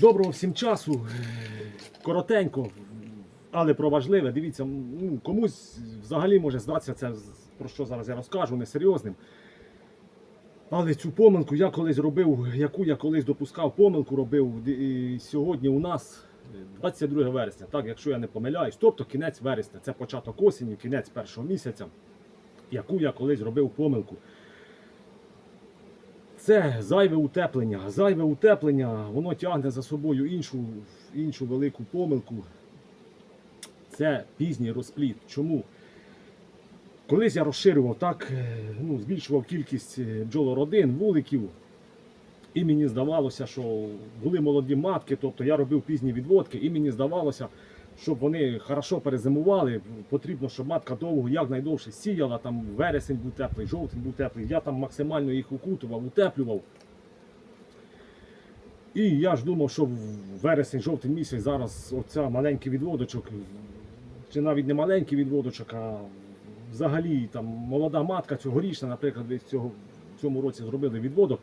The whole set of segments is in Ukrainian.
Доброго всім часу. Коротенько, але про важливе. Дивіться, комусь взагалі може здатися це, про що зараз я розкажу, несерйозним. Але цю помилку я колись робив, яку я колись допускав, помилку робив і сьогодні у нас 22 вересня, так, якщо я не помиляюсь, тобто кінець вересня, це початок осені, кінець першого місяця, яку я колись робив помилку. Це зайве утеплення. Зайве утеплення, воно тягне за собою іншу, іншу велику помилку. Це пізній розпліт. Чому? Колись я розширював так, е, ну, збільшував кількість е, бджолородин, вуликів. І мені здавалося, що були молоді матки, тобто я робив пізні відводки, і мені здавалося, щоб вони хорошо перезимували. Потрібно, щоб матка довго, якнайдовше сіяла, там вересень був теплий, жовтень був теплий. Я там максимально їх укутував, утеплював. І я ж думав, що в вересень, жовтень місяць зараз оця маленький відводочок, чи навіть не маленький відводочок, а взагалі там молода матка цьогорічна, наприклад, десь цього, в цьому році зробили відводок.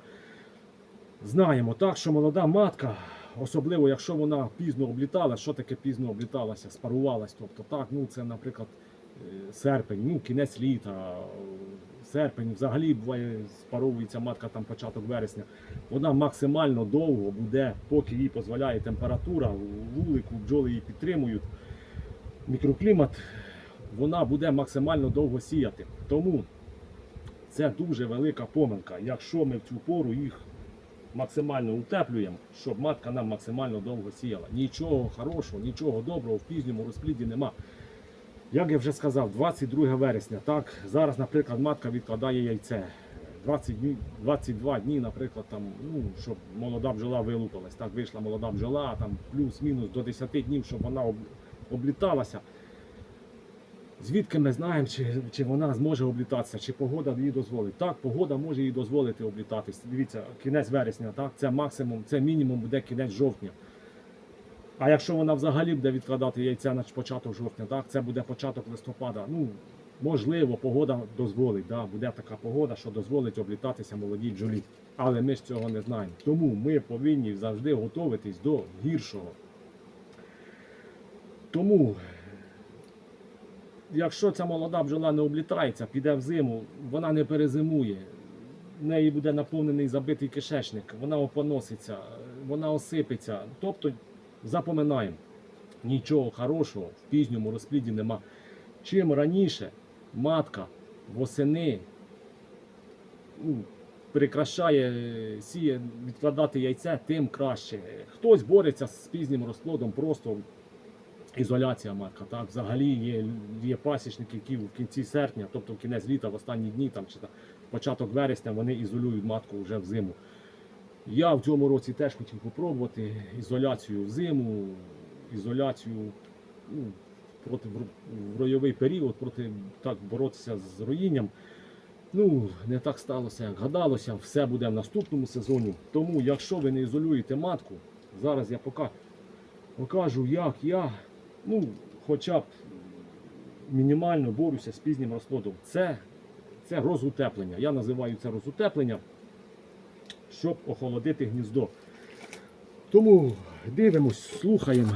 Знаємо так, що молода матка, особливо якщо вона пізно облітала, що таке пізно обліталася, спарувалась. Тобто так, ну це, наприклад, е, серпень, ну кінець літа, серпень, взагалі буває, спаровується матка там початок вересня. Вона максимально довго буде, поки їй дозволяє температура, вулику, бджоли її підтримують. Мікроклімат, вона буде максимально довго сіяти. Тому це дуже велика помилка. Якщо ми в цю пору їх максимально утеплюємо, щоб матка нам максимально довго сіяла. Нічого хорошого, нічого доброго в пізньому розпліді нема. Як я вже сказав, 22 вересня. Так, зараз, наприклад, матка відкладає яйце. 20 днів, 22 дні, наприклад, там, ну, щоб молода бджола вилупилась. Так, вийшла молода бджола, там плюс-мінус до 10 днів, щоб вона обліталася. Звідки ми знаємо, чи, чи вона зможе облітатися, чи погода їй дозволить. Так, погода може їй дозволити облітатись. Дивіться, кінець вересня, так, це максимум, це мінімум буде кінець жовтня. А якщо вона взагалі буде відкладати яйця на початок жовтня, так, це буде початок листопада. Ну, можливо, погода дозволить. Да, буде така погода, що дозволить облітатися молодій бджолі. Але ми ж цього не знаємо. Тому ми повинні завжди готуватись до гіршого. Тому якщо ця молода бджола не облітається, піде в зиму, вона не перезимує. В неї буде наповнений забитий кишечник, вона опоноситься, вона осипеться. Тобто, запоминаємо, нічого хорошого в пізньому розпліді нема. Чим раніше матка восени ну, прикрашає, сіє відкладати яйце, тим краще. Хтось бореться з пізнім розплодом просто ізоляція матка. Так, взагалі є, є пасічники, які в кінці серпня, тобто в кінець літа, в останні дні, там чи там, початок вересня, вони ізолюють матку вже в зиму. Я в цьому році теж хотів попробувати ізоляцію в зиму, ізоляцію ну, проти в ройовий період, проти так боротися з роїнням. Ну, не так сталося, як гадалося, все буде в наступному сезоні. Тому, якщо ви не ізолюєте матку, зараз я пока покажу, як я, ну, хоча б мінімально борюся з пізнім розплодом. Це, це розутеплення. Я називаю це розутеплення, щоб охолодити гніздо. Тому дивимось, слухаємо.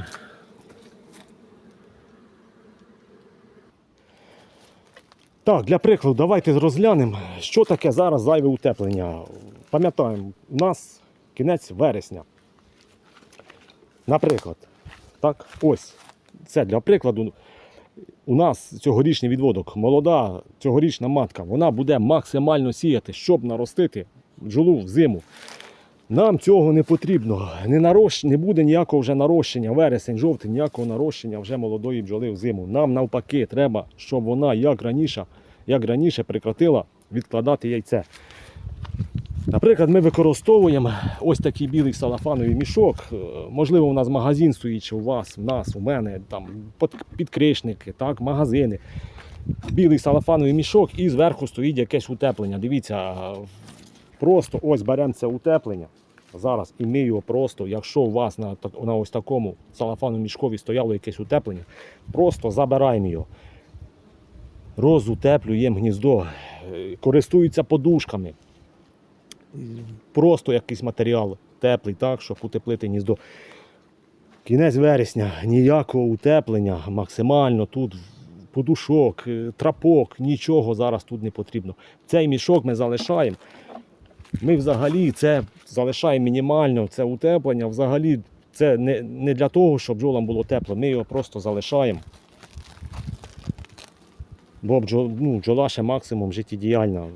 Так, для прикладу, давайте розглянемо, що таке зараз зайве утеплення. Пам'ятаємо, у нас кінець вересня. Наприклад, так, ось, це для прикладу. У нас цьогорічний відводок, молода цьогорічна матка, вона буде максимально сіяти, щоб наростити бджолу в зиму. Нам цього не потрібно. Не, нарощ... не буде ніякого вже нарощення, вересень, жовтень, ніякого нарощення вже молодої бджоли в зиму. Нам навпаки треба, щоб вона як раніше, як раніше прекратила відкладати яйце. Наприклад, ми використовуємо ось такий білий салафановий мішок. Е, Можливо, у нас магазин стоїть, чи у вас, у нас, у мене, там підкришники, так, магазини. Білий салафановий мішок і зверху стоїть якесь утеплення. Дивіться, просто ось беремо це утеплення. Зараз і ми його просто, якщо у вас на, на ось такому салафановому мішкові стояло якесь утеплення, просто забираємо його. Розутеплюємо гніздо, е, користуються подушками просто якийсь матеріал. теплий, так, щоб утеплити гніздо. Кінець вересня, ніякого утеплення, максимально тут подушок, е, трапок, нічого зараз тут не потрібно. Цей мішок ми залишаємо. Ми взагалі це залишаємо мінімально, це утеплення. Взагалі це не, не для того, щоб бджолам було тепло. Ми його просто залишаємо. Бо бджол, ну, бджола ще максимум життєдіяльна.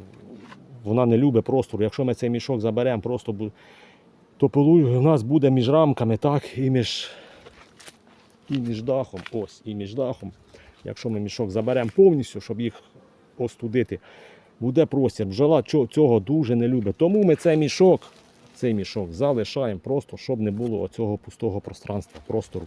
Вона не любить простору. Якщо ми цей мішок заберемо, просто то у нас буде між рамками, так, і між, і між дахом. Ось, і між дахом. Якщо ми мішок заберемо повністю, щоб їх остудити, буде простір. Бджола цього дуже не любить. Тому ми цей мішок, цей мішок залишаємо просто, щоб не було оцього пустого пространства, простору.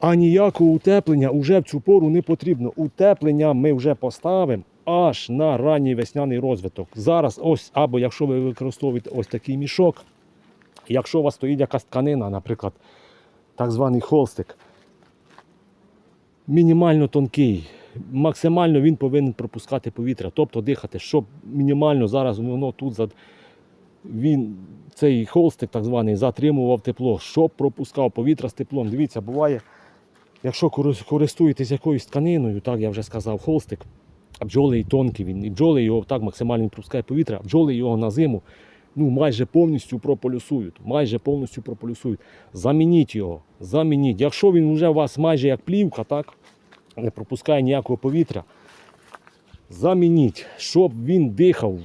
А ніякого утеплення вже в цю пору не потрібно. Утеплення ми вже поставимо аж на ранній весняний розвиток. Зараз, ось, або якщо ви використовуєте ось такий мішок, якщо у вас стоїть якась тканина, наприклад, так званий холстик, мінімально тонкий, максимально він повинен пропускати повітря, тобто дихати, щоб мінімально зараз воно тут за- він цей холстик так званий затримував тепло, щоб пропускав повітря з теплом. Дивіться, буває, якщо користуєтесь якоюсь тканиною, так я вже сказав, холстик, а бджоли і тонкі він, і бджоли його так максимально він пропускає повітря, а бджоли його на зиму ну, майже повністю прополюсують. Майже повністю прополюсують. Замініть його, замініть. Якщо він вже у вас майже як плівка, так, не пропускає ніякого повітря, замініть, щоб він дихав.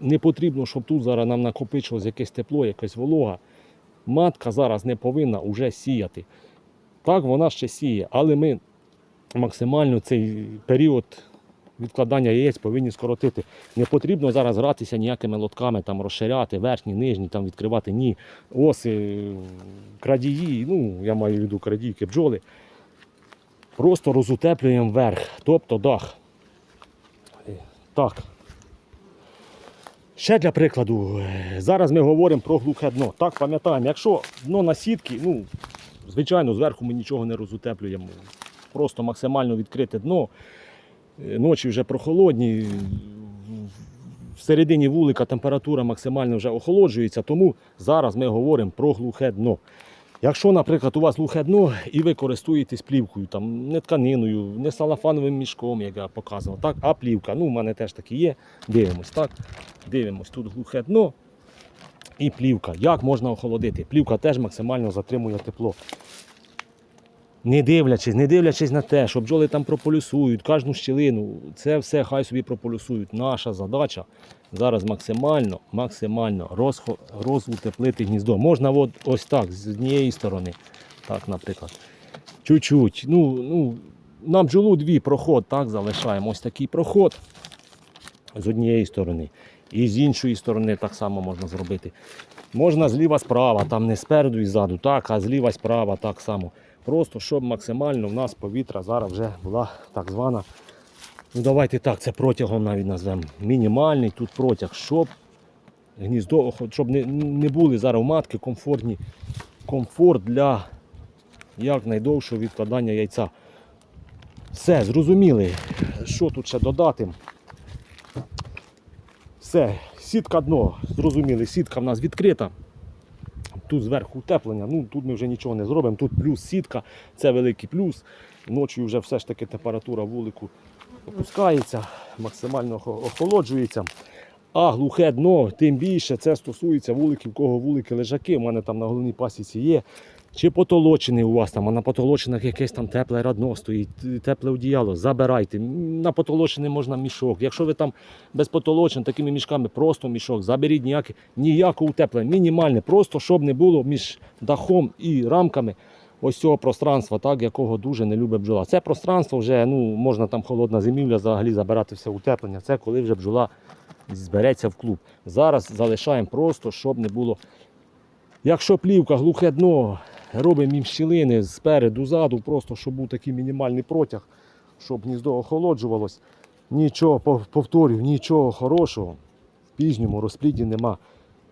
Не потрібно, щоб тут зараз нам накопичилось якесь тепло, якась волога. Матка зараз не повинна вже сіяти. Так, вона ще сіє, але ми максимально цей період відкладання яєць повинні скоротити. Не потрібно зараз гратися ніякими лотками, там розширяти, верхні, нижні, там відкривати. Ні. Оси, крадії, ну я маю в виду крадійки, бджоли. Просто розутеплюємо верх, тобто дах. Так. Ще для прикладу, зараз ми говоримо про глухе дно. Так, пам'ятаємо, якщо дно на сітки, ну, звичайно, зверху ми нічого не розутеплюємо. Просто максимально відкрите дно. Е, Ночі вже прохолодні. В середині вулика температура максимально вже охолоджується, тому зараз ми говоримо про глухе дно. Якщо, наприклад, у вас глухе дно і ви користуєтесь плівкою, там, не тканиною, не салафановим мішком, як я показував, так, а плівка. Ну, у мене теж такі є. Дивимось, так. Дивимось, тут глухе дно і плівка. Як можна охолодити? Плівка теж максимально затримує тепло. Не дивлячись, не дивлячись на те, що бджоли там прополюсують, кожну щілину, це все хай собі прополюсують. Наша задача зараз максимально, максимально розхо, розутеплити гніздо. Можна от, ось так, з однієї сторони. Так, наприклад. Чуть-чуть. Ну, ну, на бджолу дві проход, так, залишаємо. Ось такий проход з однієї сторони. І з іншої сторони так само можна зробити. Можна зліва справа, там не спереду і ззаду, так, а зліва справа так само. Просто щоб максимально в нас повітря зараз вже була так звана. Ну давайте так, це протягом навіть назвемо. Мінімальний тут протяг, щоб гніздо, щоб не, не були зараз матки комфортні, комфорт для якнайдовшого відкладання яйця. Все, зрозуміли, що тут ще додати. Все, сітка дно, зрозуміли, сітка в нас відкрита. Тут зверху утеплення, ну тут ми вже нічого не зробимо. Тут плюс сітка, це великий плюс. Ночі вже все ж таки температура вулику опускається, максимально охолоджується. А глухе дно, тим більше це стосується вуликів, кого вулики лежаки. У мене там на головній пасіці є. Чи потолочений у вас там, а на потолочинах якесь там тепле радно стоїть, тепле одіяло, забирайте. На потолочене можна мішок. Якщо ви там без потолочин, такими мішками, просто мішок, заберіть ніяке, ніякого утеплення, мінімальне, просто щоб не було між дахом і рамками ось цього пространства, так, якого дуже не любить бджола. Це пространство вже ну, можна там холодна зимівля взагалі забирати все утеплення. Це коли вже бджола збереться в клуб. Зараз залишаємо просто, щоб не було. Якщо плівка, глухе дно, робимо їм щілини спереду, ззаду, просто щоб був такий мінімальний протяг, щоб гніздо охолоджувалось. Нічого, пов- повторюю, нічого хорошого в пізньому розпліді нема.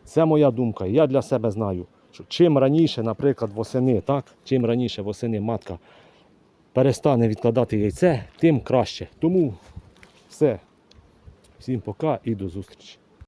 Це моя думка. Я для себе знаю, що чим раніше, наприклад, восени, так, чим раніше восени матка перестане відкладати яйце, тим краще. Тому все. Всім пока і до зустрічі.